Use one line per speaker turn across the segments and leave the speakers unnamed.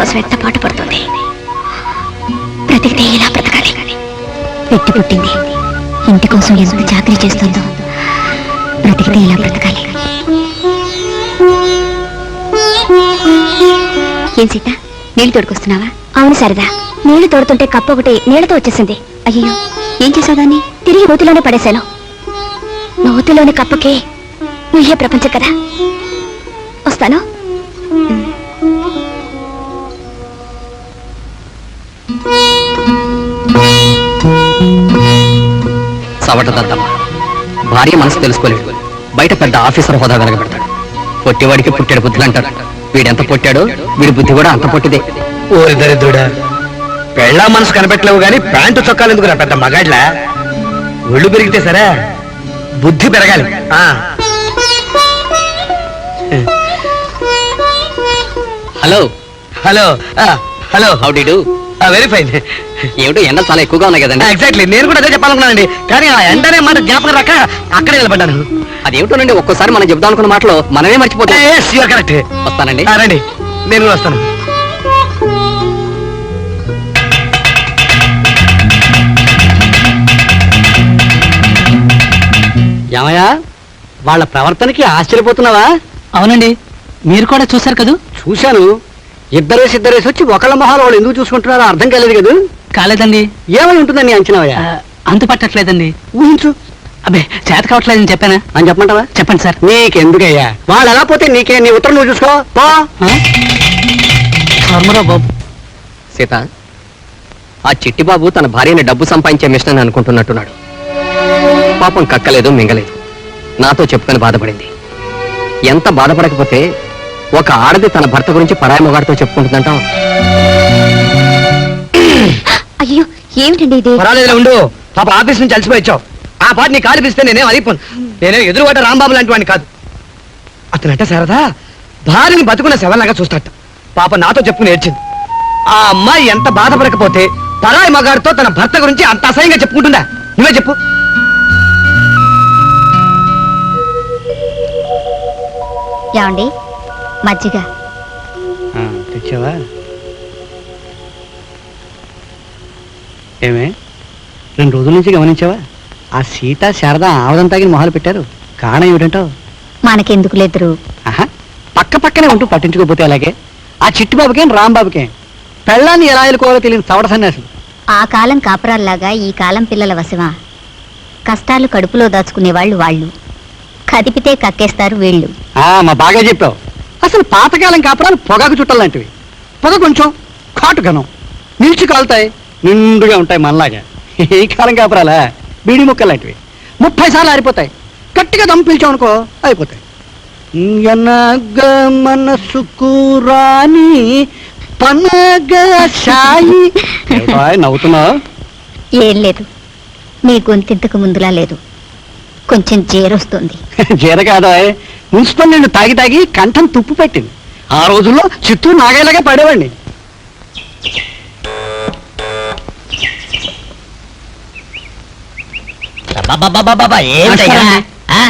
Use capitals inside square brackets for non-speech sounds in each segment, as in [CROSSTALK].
కోసం ఎంత పాటు పడుతుంది? బ్రతికితే ఇలా బ్రతకాలి? పెట్టి పుట్టింది. ఇంటి కోసం ఎంత చాకరీ చేస్తుందో బ్రతికితే ఇలా బ్రతకాలి? ఏం సీత నీళ్ళు తోడుకొస్తున్నావా? అవును సరదా నీళ్ళు తోడుతుంటే కప్ప ఒకటి నీళ్ళతో వచ్చేసింది. అయ్యో ఏం చేసావు దాన్ని? తిరిగి నూతిలోనే పడేశాను. నూతిలోని కప్పకి నువ్వే ప్రపంచం కదా. వస్తాను?
సవట దద్దమ్మ భార్య మనసు తెలుసుకోలేడు బయట పెద్ద ఆఫీసర్ హోదా వెలగబెడతాడు. పొట్టివాడికి పుట్టాడు బుద్ధులు అంటారు వీడెంత పొట్టాడో వీడి బుద్ధి కూడా అంత పొట్టిదే.
ఓరి దరిద్రుడా. పెళ్ళా మనసు కనిపెట్టలేవు గాని ప్యాంటు చొక్కాలు ఎందుకురా పెద్ద మగాడ్లా? ఒళ్ళు పెరిగితే సరే బుద్ధి పెరగాలి. ఆ.
హలో.
హలో. ఆ, hello.
How d' do
very fine
ఏమిటో ఎండలు చాలా ఎక్కువగా ఉన్నాయి కదండి?
ఎగ్జాక్ట్లీ నేను కూడా అదే చెప్పాలనుకున్నానండి. కానీ ఆ ఎండనే మాట జ్ఞాపకం రాక అక్కడే నిలబడ్డాను.
అదేమిటోనండి ఒక్కోసారి మనం చెప్దాం అనుకున్న మాటలో మనమే మర్చిపోతాం.
కరెక్ట్
వస్తానండి.
రండి. నేను కూడా వస్తాను.
ఏమయ్యా వాళ్ళ ప్రవర్తనకి ఆశ్చర్యపోతున్నావా?
అవునండి. మీరు కూడా చూశారు కదూ?
చూశాను. ఇద్దరేసి ఇద్దరేసి వచ్చి ఒకళ్ళ మొహాలు వాళ్ళు ఎందుకు చూసుకుంటున్నారో అర్థం కాలేదు కదా.
కాలేదండి.
ఏమై ఉంటుందని అంచనావయ్యా?
ఆ, అంతు పట్టట్లేదండి.
ఊహించు.
అబ్బే చేత కావట్లేదని చెప్పానా?
అని చెప్పమంటావా?
చెప్పండి సార్.
నీకెందుకయ్యా? వాళ్ళు ఎలా పోతే నీకే నీ ఉత్తరం నువ్వు చూసుకో. పో.
ఆ? ధర్మరావు బాబు.
సీత ఆ చిట్టిబాబు తన భార్యని డబ్బు సంపాదించే మిషన్ అని అనుకుంటున్నట్టున్నాడు. పాపం కక్కలేదు మింగలేదు. నాతో చెప్పుకొని బాధపడింది. ఎంత బాధపడకపోతే ఒక ఆడది తన భర్త గురించి పరాయి మొగాడితో చెప్పుకుంటుందంటావు?
అయ్యో ఏమిటండి ఇది?
ఉండు. పాప ఆఫీస్ నుంచి అలసిపోయి వచ్చావు. ఆ పాట నీ కాలు పిస్తే నేనేం అలిపోను నేనేం ఎదురుగడ్డ రాంబాబు లాంటి వాడిని కాదు. అతనంట శారదా భార్యని బతుకున్న శవలాగా చూస్తాట పాప నాతో చెప్పుకుని ఏడ్చింది. ఆ అమ్మాయి ఎంత బాధపడకపోతే పరాయి మగాడితో తన భర్త గురించి అంత అసహ్యంగా చెప్పుకుంటుందా? నువ్వే చెప్పు.
ఏమండి? మజ్జిగ.
తెచ్చావా? ఏమే? రెండు రోజుల నుంచి గమనించావా? ఆ సీత శారద ఆవదం తాగిన మొహాలు పెట్టారు. కారణం ఏమిటంటావు?
మనకెందుకు లేదురు?
ఆహా పక్క పక్కనే ఉంటూ పట్టించుకోకపోతే అలాగే ఆ చిట్టిబాబుకేం రాంబాబుకేం? పెళ్ళాన్ని ఎలా ఎలుకోవాలో తెలియని చవట సన్యాసులు
ఆ కాలం కాపురాల్లాగా ఈ కాలం పిల్లల వశమా? కష్టాలు కడుపులో దాచుకునే వాళ్ళు వాళ్ళు. కదిపితే కక్కేస్తారు వీళ్ళు.
ఆ, మా బాగా చెప్పావు. అసలు పాతకాలం కాపురాలు పొగాకు చుట్టలు లాంటివి. పొగ కొంచెం కాటు ఘనం. నిలిచి కాలుతాయి నిండుగా ఉంటాయి మనలాగా. ఈ కాలం కాపురాలా? బీడి ముక్కలు లాంటివి. ముప్పై సార్లు ఆరిపోతాయి. గట్టిగా దమ్ పీల్చామనుకో అయిపోతాయి. ఎనగ మనసుకు రాని పనగ సాయి. ఏమిటా,
ఏం లేదు. మీ గొంతింతకు ముందులా లేదు. కొంచెం జేరొస్తుంది. [LAUGHS]
జీర కాదా మున్సిపల్ నీళ్ళు తాగి తాగి కంఠం తుప్పు పెట్టింది. ఆ రోజుల్లో చిత్తూరు నాగేలాగా పడేవాడిని.
ఆ?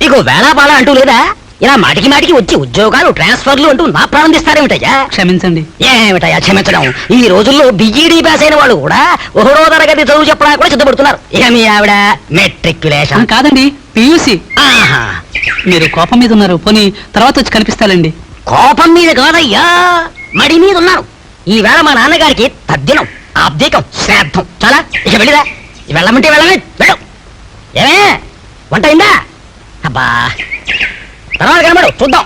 నీకు వేళాపాల అంటూ లేదా? ఇలా మాటికి మాటికి వచ్చి ఉద్యోగాలు ట్రాన్స్ఫర్లు అంటూ నా ప్రారంభిస్తారేమిటయ్యా
క్షమించండి.
ఏమిటయ్యా క్షమించడం? ఈ రోజుల్లో బిఈడి పాస్ అయిన వాళ్ళు కూడా ఒకటో తరగతి చదువు చెప్పడానికి కూడా సిద్ధపడుతున్నారు. ఇక మీ ఆవిడ మెట్రిక్యులేషన్
కాదండి పియూసి
ఆహా.
మీరు కోపం మీద ఉన్నారు పోనీ తర్వాత వచ్చి కనిపిస్తాలండి.
కోపం మీద కాదయ్యా మడి మీద ఉన్నారు. ఈ వేళ మా నాన్నగారికి తద్దినం అబ్దికం శ్రాద్ధం. చాలా ఇక వెళ్ళిదా వెళ్ళమంటే వెళ్ళమే వెళ్ళు. ఏమే వంట అయిందా? అబ్బా తర్వాత కనబడు చూద్దాం.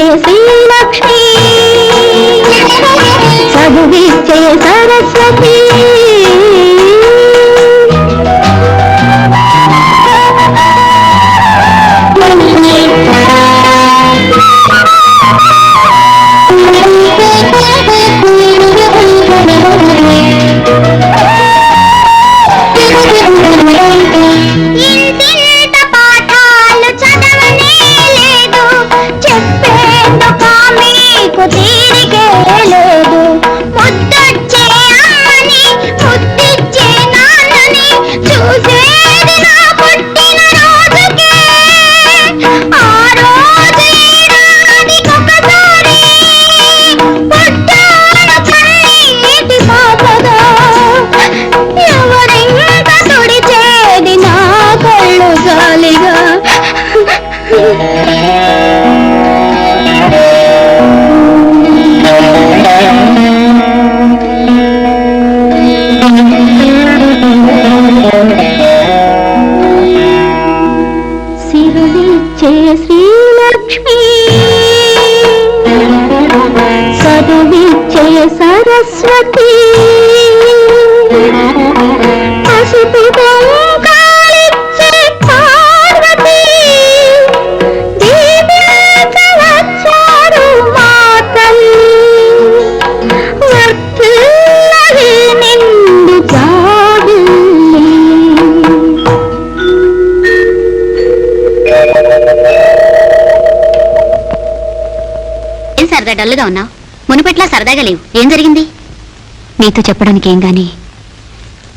శ్రీలక్ష్మి. చదువిచ్చే సరస్వతి సిరులిచ్చే శ్రీలక్ష్మి చదువిచ్చే సరస్వతి పసుపు డల్లుగా ఉన్నావు మునుపట్లా సరదాగా లేవు. ఏం జరిగింది? నీతో చెప్పడానికి ఏం గాని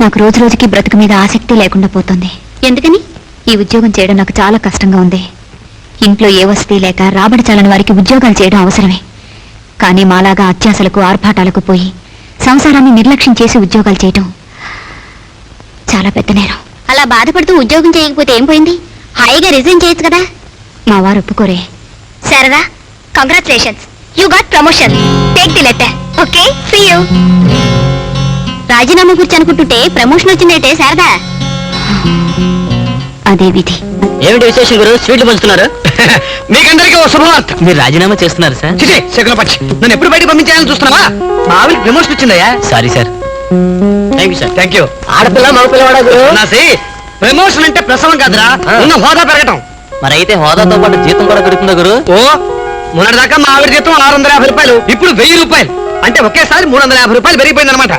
నాకు రోజు రోజుకి బ్రతుకు మీద ఆసక్తి లేకుండా పోతుంది. ఎందుకని? ఈ ఉద్యోగం చేయడం నాకు చాలా కష్టంగా ఉంది. ఇంట్లో ఏ వసతి లేక రాబడి చాలని వారికి ఉద్యోగాలు చేయడం అవసరమే. కానీ మాలాగా అత్యాసలకు ఆర్భాటాలకు పోయి సంసారాన్ని నిర్లక్ష్యం చేసి ఉద్యోగాలు చేయటం చాలా పెద్ద నేరం. అలా బాధపడుతూ ఉద్యోగం చేయకపోతే ఏం పోయింది? హాయిగా రిజైన్ చేయొచ్చు కదా? మా వారు ఒప్పుకోరే. సరదా congratulations you got promotion take the letter okay see you రాజీనామా గురించి అనుకుంటుంటే ప్రమోషన్ వచ్చిందంటే శారదా. అదే విధి.
ఏమిటి విశేషం గురు? స్వీట్లు పంచుతున్నారు? [LAUGHS]
మీకందరికీ ఓ శుభవార్త.
మీరు రాజీనామా చేస్తున్నారు సార్?
చిచి శకుల పక్షి. నన్ను ఎప్పుడు బయటకు పంపించాలని చూస్తున్నావా? మా ప్రమోషన్ వచ్చిందయ్యా.
Sorry sir thank you sir
thank you
ఆడపిల్ల మగ పిల్లవాడా గురు
నాసి ప్రమోషన్ అంటే ప్రసవం కాదురా. ఉన్న హోదా పెరగటం.
మరి అయితే హోదాతో పాటు జీతం కూడా పెరుగుతుందా గురు?
ఓ మొన్నటిదాకా మా ఆవిడ జీతం ఆరు వందల యాభై రూపాయలు ఇప్పుడు వెయ్యి రూపాయలు. అంటే ఒకేసారి మూడు వందల యాభై రూపాయలు పెరిగిపోయింది అనమాట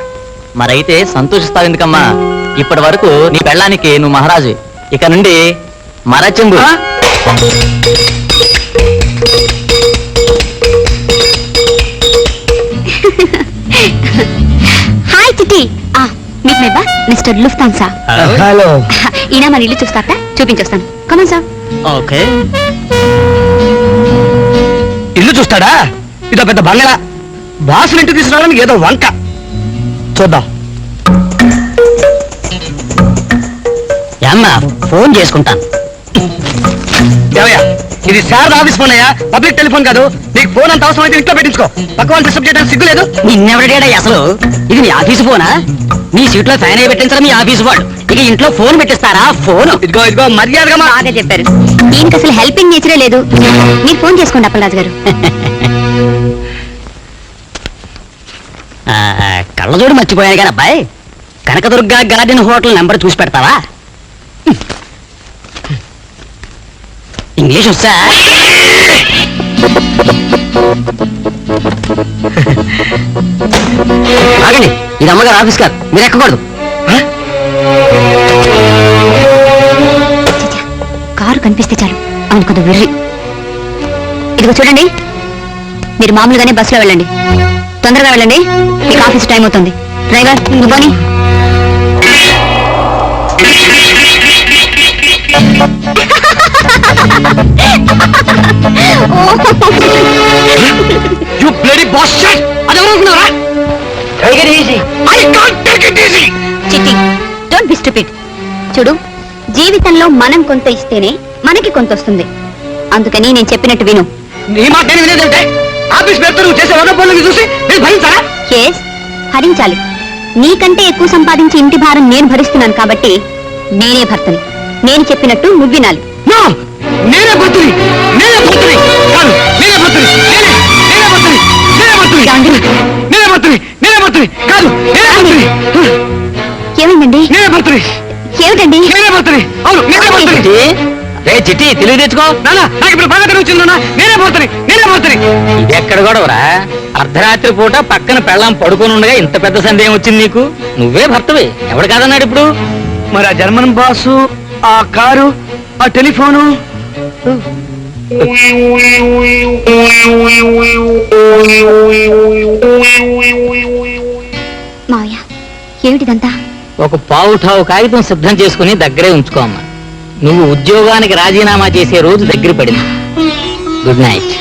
మరైతే సంతోషిస్తావు ఎందుకమ్మా ఇప్పటి వరకు నీ పెళ్ళానికి నువ్వు మహారాజు. ఇక నుండి మరచిందు హాయ్ చిట్టి.
ఆ మీట్ మిస్టర్ లుఫ్తాన్సా.
హలో
ఈయన మన ఇల్లు చూస్తాక చూపించొస్తాను. కమన్ సార్
ఓకే
ఇల్లు చూస్తాడా? ఇదో పెద్ద బంగళా బాసులు ఇంటికి తీసుకురావడానికి ఏదో వంక. చూద్దాం.
ఏమ్మా ఫోన్ చేసుకుంటాను.
ఏమయ్యా ఇది శారద ఆఫీస్ ఫోన్ అయ్యా? పబ్లిక్ టెలిఫోన్ కాదు. నీకు ఫోన్ అంత అవసరం అయితే ఇంట్లో పెట్టించుకో. పక్క వాళ్ళు డిస్టర్బ్ చేయడానికి సిగ్గు లేదు.
నిన్నెవడేడా అసలు? ఇది నీ ఆఫీసు ఫోనా? నీ సీట్లో ఫ్యాన్ అయి పెట్టించడం మీ ఆఫీసు వాడు. ఇక ఇంట్లో ఫోన్ పెట్టిస్తారా? ఫోన్.
ఇదిగో ఇదిగో మర్యాదగా మా
బాగా చెప్పారు. దీనికి అసలు హెల్పింగ్ నేచరే లేదు. మీరు ఫోన్ చేసుకోండి అప్పలరాజు గారు
కళ్ళజోడు మర్చిపోయాను కానీ అబ్బాయి. కనకదుర్గ గార్డెన్ హోటల్ నెంబర్ చూసి పెడతావా? ఇంగ్లీష్ వస్తా. ఆగండి ఇది అమ్మగారు ఆఫీస్ కాదు. మీరు ఎక్కకూడదు.
కనిపిస్తే చాలు. అవును కొంత వెర్రి. ఇదిగో చూడండి. మీరు మామూలుగానే బస్సులో వెళ్ళండి. తొందరగా వెళ్ళండి. మీకు ఆఫీస్ టైం అవుతుంది. డ్రైవర్ నువ్వు పోనీ
యు బ్లడీ బాస్ అది ఎవరు అనుకున్నారా? I can't take it easy
Chitti don't be stupid చూడు జీవితంలో మనం కొంత ఇస్తేనే మనకి కొంత వస్తుంది అందుకని నేను చెప్పినట్టు విను.
నీ మాట నేను వినేదంటే ఆఫీస్ పేరుతో నువ్వు చేసే వద పనులు చూసి నేను భరించాలా?
ఎస్ భరించాలి. నీకంటే ఎక్కువ సంపాదించి ఇంటి భారం నేను భరిస్తున్నాను కాబట్టి నేనే భర్తని. నేను చెప్పినట్టు నువ్వు వినాలి.
నో నేనే భర్తని నేనే భర్తని.
రే చిట్టి తెలివి తెచ్చుకో.
నాన్న నాకు ఇప్పుడు బాగా నాన్న నేనే. భర్తని నేనే భర్తని
ఇది ఎక్కడ గొడవరా? అర్ధరాత్రి పూట పక్కన పెళ్ళాం పడుకొని ఉండగా ఇంత పెద్ద సందేహం వచ్చింది నీకు? నువ్వే భర్తవే ఎవడు కాదన్నాడు ఇప్పుడు?
మరి ఆ జర్మన్ బాసు ఆ కారు ఆ టెలిఫోను?
మావయ్య ఏమిటిదంతా?
ఒక పావుఠావు కాగితం సిద్ధం చేసుకుని దగ్గరే ఉంచుకోమ్మా నువ్వు ఉద్యోగానికి రాజీనామా చేసే రోజు దగ్గర పడింది గుడ్ నైట్